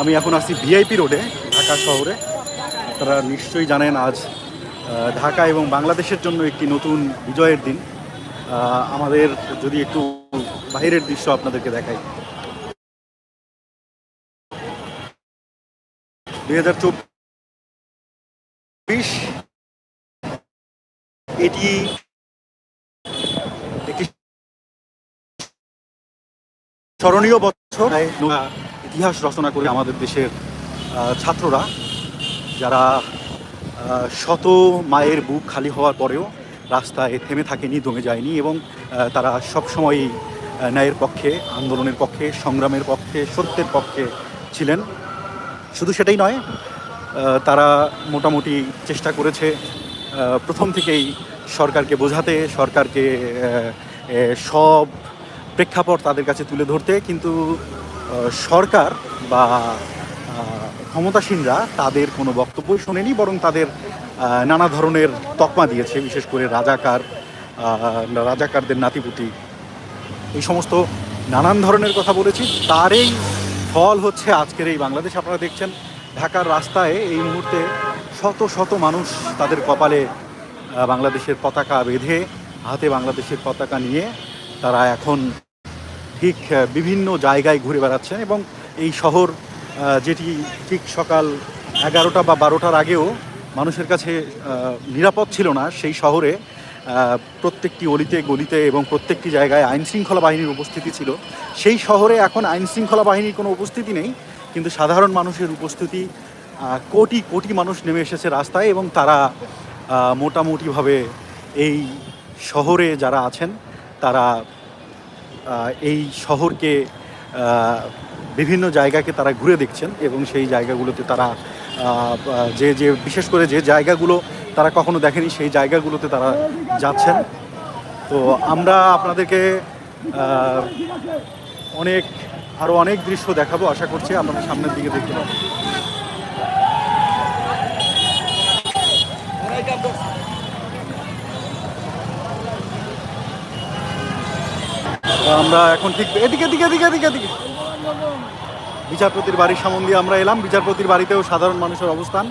আমি এখন আছি ভিআইপি রোডে, ঢাকা শহরে। আপনারা নিশ্চয়ই জানেন আজ ঢাকা এবং বাংলাদেশের জন্য একটি নতুন বিজয়ের দিন। আমাদের যদি একটু বাইরের দৃশ্য আপনাদেরকে দেখাই। দুই হাজার চব্বিশ, এটি একটি স্মরণীয় বছর। ইতিহাস রচনা করে আমাদের দেশের ছাত্ররা, যারা শত মায়ের বুক খালি হওয়ার পরেও রাস্তায় থেমে থাকেনি, দমে যায়নি এবং তারা সবসময়ই ন্যায়ের পক্ষে, আন্দোলনের পক্ষে, সংগ্রামের পক্ষে, সত্যের পক্ষে ছিলেন। শুধু সেটাই নয় তারা মোটামুটি চেষ্টা করেছে প্রথম থেকেই সরকারকে বোঝাতে, সরকারকে সব প্রেক্ষাপট তাদের কাছে তুলে ধরতে, কিন্তু সরকার বা ক্ষমতাসীনরা তাদের কোনো বক্তব্যই শোনেনি, বরং তাদের নানা ধরনের তকমা দিয়েছে, বিশেষ করে রাজাকার রাজাকারদের নাতিপুতি। এই সমস্ত নানান ধরনের কথা বলেছি। তারই ফল হচ্ছে আজকের এই বাংলাদেশ। আপনারা দেখছেন, ঢাকার রাস্তায় এই মুহূর্তে শত শত মানুষ তাদের কপালে বাংলাদেশের পতাকা বেঁধে, হাতে বাংলাদেশের পতাকা নিয়ে তারা এখন ঠিক বিভিন্ন জায়গায় ঘুরে বেড়াচ্ছেন এবং এই শহর যেটি ঠিক সকাল এগারোটা বা বারোটার আগেও মানুষের কাছে নিরাপদ ছিল না, সেই শহরে প্রত্যেকটি অলিতে, গলিতে এবং প্রত্যেকটি জায়গায় আইন শৃঙ্খলা বাহিনীর উপস্থিতি ছিল। সেই শহরে এখন আইন শৃঙ্খলা বাহিনীর কোনো উপস্থিতি নেই, কিন্তু সাধারণ মানুষের উপস্থিতি কোটি কোটি মানুষ নেমে এসেছে রাস্তায় এবং তারা মোটামুটিভাবে এই শহরে যারা আছেন, তারা এই শহরকে বিভিন্ন জায়গাকে তারা ঘুরে দেখছেন এবং সেই জায়গাগুলোতে তারা যে যে, বিশেষ করে যে জায়গাগুলো তারা কখনো দেখেনি, সেই জায়গাগুলোতে তারা যাচ্ছেন। তো আমরা আপনাদেরকে অনেক আরও অনেক দৃশ্য দেখাবো, আশা করছি আপনারা সামনের দিকে দেখতে পাবেন। আমরা এখন ঠিক এদিকে এদিকে এদিকে এদিকে এদিকে। বিচারপতির বাড়ির সামন দিয়ে আমরা এলাম। বিচারপতির বাড়িতেও সাধারণ মানুষের অবস্থান।